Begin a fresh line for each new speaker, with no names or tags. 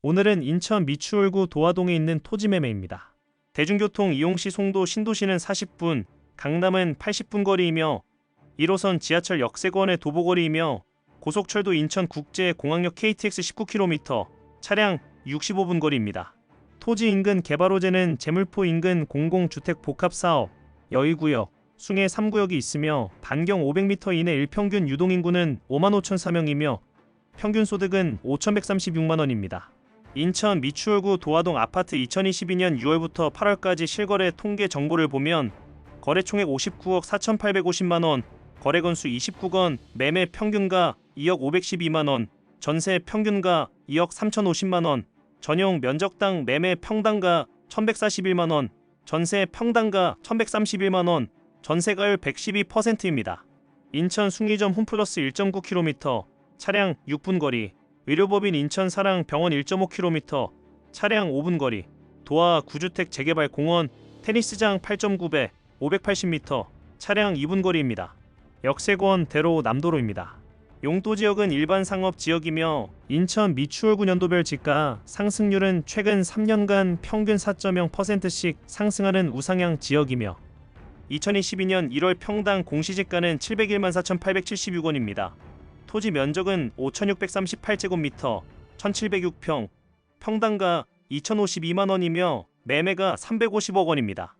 오늘은 인천 미추홀구 도화동에 있는 토지 매매입니다. 대중교통 이용 시 송도 신도시는 40분, 강남은 80분 거리이며 1호선 지하철 역세권의 도보거리이며 고속철도 인천국제공항역 KTX 19km, 차량 65분 거리입니다. 토지 인근 개발 호재는 재물포 인근 공공주택 복합사업, 여의구역, 숭해 3구역이 있으며 반경 500m 이내 일평균 유동인구는 5만 5천 4명이며 평균 소득은 5,136만 원입니다. 인천 미추홀구 도화동 아파트 2022년 6월부터 8월까지 실거래 통계 정보를 보면 거래 총액 59억 4,850만 원, 거래 건수 29건, 매매 평균가 2억 512만 원, 전세 평균가 2억 3,050만 원, 전용 면적당 매매 평당가 1,141만 원, 전세 평당가 1,131만 원, 전세가율 112%입니다. 인천 숭리점 홈플러스 1.9km, 차량 6분 거리, 의료법인 인천 사랑 병원 1.5km, 차량 5분 거리, 도화 9주택 재개발 공원, 테니스장 8.9배, 580m, 차량 2분 거리입니다. 역세권 대로 남도로입니다. 용도 지역은 일반 상업 지역이며 인천 미추홀구 년도별 집가 상승률은 최근 3년간 평균 4.0%씩 상승하는 우상향 지역이며 2022년 1월 평당 공시지가는 701만 4,876원입니다. 토지 면적은 5,638제곱미터, 1,706평, 평당가 2,052만 원이며 매매가 350억 원입니다.